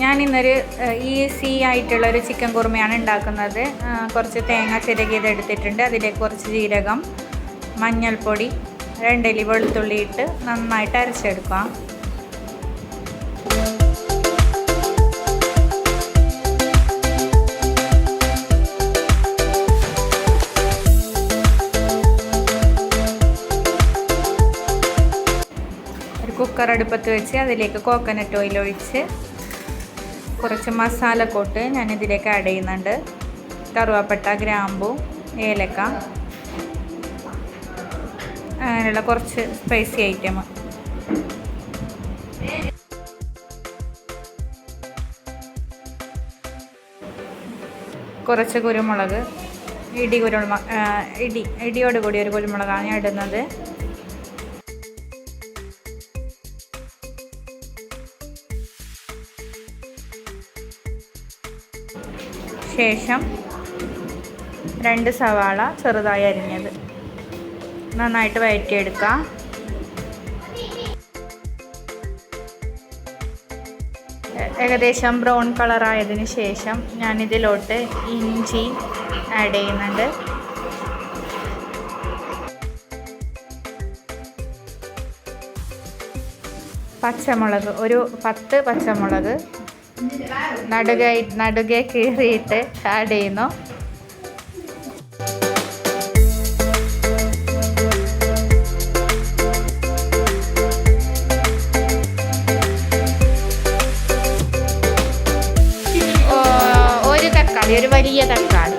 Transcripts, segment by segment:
ഞാൻ ഇന്നൊരു ഈസി ആയിട്ടുള്ള ഒരു ചിക്കൻ കുറുമയാണ് ഉണ്ടാക്കുന്നത്. കുറച്ച് തേങ്ങ ചിരകിയത് എടുത്തിട്ടുണ്ട്. അതിലേക്ക് കുറച്ച് ജീരകം മഞ്ഞൾപ്പൊടി രണ്ടലി വെളുത്തുള്ളി ഇട്ട് നന്നായിട്ട് അരച്ചെടുക്കാം. കുക്കർ അടുപ്പത്ത് വെച്ച് അതിലേക്ക് കോക്കനട്ട് ഓയിൽ ഒഴിച്ച് കുറച്ച് മസാലക്കൂട്ട് ഞാൻ ഇതിലേക്ക് ആഡ് ചെയ്യുന്നുണ്ട്. കറുവാപ്പട്ട ഗ്രാമ്പു ഏലക്ക. അങ്ങനെയുള്ള കുറച്ച് സ്പൈസി ഐറ്റം കുറച്ച് കുരുമുളക് ഇടി കുരുമുളക് ഇടി ഇടിയോട് കൂടി ഒരു കുരുമുളകാണ് ഞാൻ ഇടുന്നത്. ശേഷം രണ്ട് സവാള ചെറുതായി അരിഞ്ഞത്. നന്നായിട്ട് വയറ്റിയെടുക്കുക ഏകദേശം ബ്രൗൺ കളറായതിന് ശേഷം ഞാനിതിലോട്ട് ഇഞ്ചി ആഡ് ചെയ്യുന്നുണ്ട്. പച്ചമുളക് ഒരു പത്ത് പച്ചമുളക് നടുകെ നടുകെ കീറിയിട്ട് ആഡ് ചെയ്യുന്നു. ഓ- ഒരു തക്കാളി ഒരു വലിയ തക്കാളി.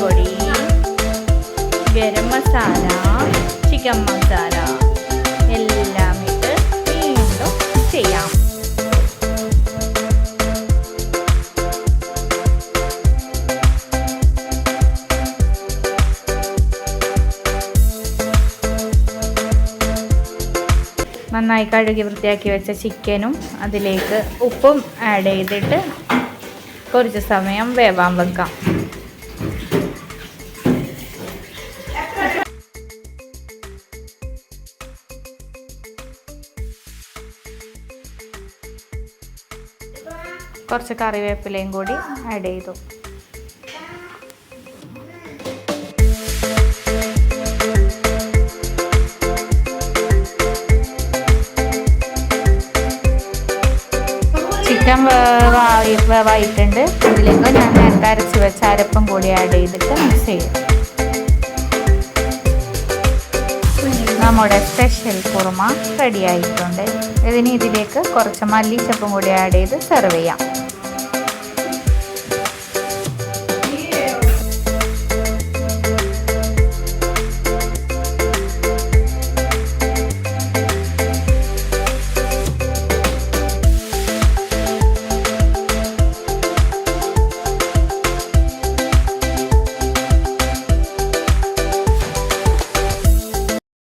പൊടി ഗരം മസാല ചിക്കൻ മസാല എല്ലാം ഇട്ട് വീണ്ടും ചെയ്യാം. നന്നായി കഴുകി വൃത്തിയാക്കി വെച്ച ചിക്കനും അതിലേക്ക് ഉപ്പും ആഡ് ചെയ്തിട്ട് കുറച്ച് സമയം വേവാൻ വെക്കാം. കുറച്ച് കറിവേപ്പിലയും കൂടി ആഡ് ചെയ്തു. ചിക്കൻ വായിട്ടുണ്ട് ഇതിലേക്ക് ഞാൻ നേരത്തെ അരച്ച് വെച്ച അരപ്പും കൂടി ആഡ് ചെയ്തിട്ട് മിക്സ് ചെയ്യും. നമ്മുടെ സ്പെഷ്യൽ കുറുമ റെഡിയായിട്ടുണ്ട് ഇതിന് ഇതിലേക്ക് കുറച്ച് മല്ലിച്ചപ്പും കൂടി ആഡ് ചെയ്ത് സെർവ് ചെയ്യാം.